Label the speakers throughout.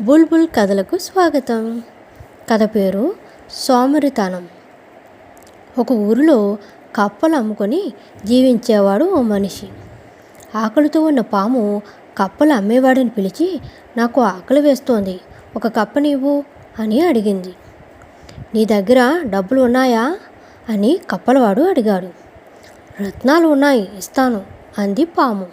Speaker 1: బుల్బుల్ కథలకు స్వాగతం. కథ పేరు సోమరితనం. ఒక ఊరిలో కప్పలు అమ్ముకొని జీవించేవాడు ఓ మనిషి. ఆకలితో ఉన్న పాము కప్పలు అమ్మేవాడిని పిలిచి నాకు ఆకలి వేస్తోంది ఒక కప్పనివ్వు అని అడిగింది. నీ దగ్గర డబ్బులు ఉన్నాయా? అని కప్పలవాడు అడిగాడు. రత్నాలు ఉన్నాయి ఇస్తాను అంది పాము.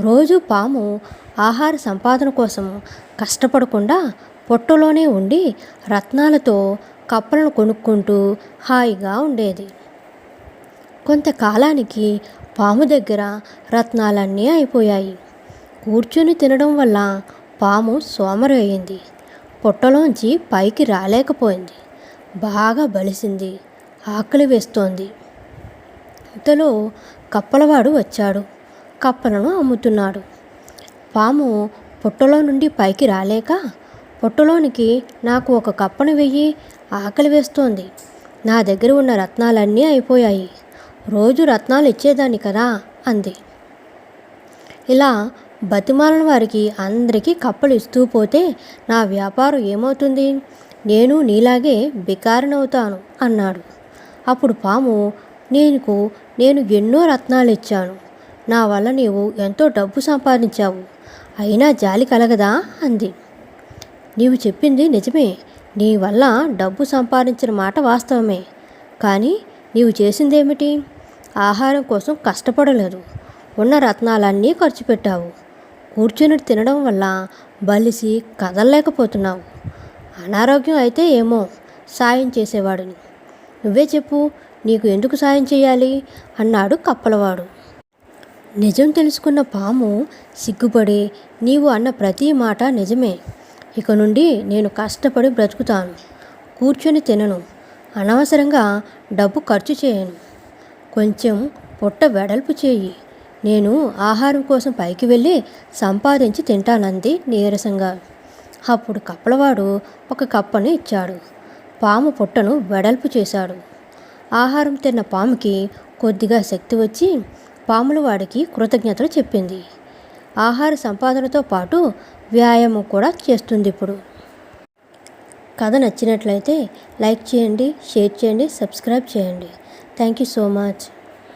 Speaker 1: రోజు పాము ఆహార సంపాదన కోసం కష్టపడకుండా పొట్టలోనే ఉండి రత్నాలతో కప్పలను కొనుక్కుంటూ హాయిగా ఉండేది. కొంతకాలానికి పాము దగ్గర రత్నాలన్నీ అయిపోయాయి. కూర్చుని తినడం వల్ల పాము సోమరి అయింది. పొట్టలోంచి పైకి రాలేకపోయింది. బాగా బలిసింది. ఆకలి వేస్తోంది. ఇంతలో కప్పలవాడు వచ్చాడు. కప్పలను అమ్ముతున్నాడు. పాము పుట్టలో నుండి పైకి రాలేక పుట్టలోనికి నాకు ఒక కప్పను వెయ్యి ఆకలి వేస్తోంది. నా దగ్గర ఉన్న రత్నాలన్నీ అయిపోయాయి. రోజు రత్నాలు ఇచ్చేదాన్ని కదా? అంది. ఇలా బతిమాలిన వారికి అందరికీ కప్పలు ఇస్తూ పోతే నా వ్యాపారం ఏమవుతుంది? నేను నీలాగే బికారనవుతాను అన్నాడు. అప్పుడు పాము నీకు నేను ఎన్నో రత్నాలు ఇచ్చాను. నా వల్ల నీవు ఎంతో డబ్బు సంపాదించావు. అయినా జాలి కలగదా? అంది. నీవు చెప్పింది నిజమే. నీ వల్ల డబ్బు సంపాదించిన మాట వాస్తవమే. కానీ నీవు చేసిందేమిటి? ఆహారం కోసం కష్టపడలేదు. ఉన్న రత్నాలన్నీ ఖర్చు పెట్టావు. కూర్చుని తినడం వల్ల బలిసి కదలలేకపోతున్నావు. అనారోగ్యం అయితే ఏమో సాయం చేసేవాడిని. నువ్వే చెప్పు నీకు ఎందుకు సాయం చేయాలి? అన్నాడు కప్పలవాడు. నిజం తెలుసుకున్న పాము సిగ్గుపడి నీవు అన్న ప్రతి మాట నిజమే. ఇక నుండి నేను కష్టపడి బ్రతుకుతాను. కూర్చొని తినను. అనవసరంగా డబ్బు ఖర్చు చేయను. కొంచెం పొట్ట వెడల్పు చేయి. నేను ఆహారం కోసం పైకి వెళ్ళి సంపాదించి తింటానంది నీరసంగా. అప్పుడు కప్పలవాడు ఒక కప్పను ఇచ్చాడు. పాము పొట్టను వెడల్పు చేశాడు. ఆహారం తిన్న పాముకి కొద్దిగా శక్తి వచ్చి పాములవాడికి కృతజ్ఞతలు చెప్పింది. ఆహార సంపాదనతో పాటు వ్యాయామం కూడా చేస్తుంది ఇప్పుడు. కథ నచ్చినట్లయితే లైక్ చేయండి షేర్ చేయండి సబ్స్క్రైబ్ చేయండి. Thank you so much.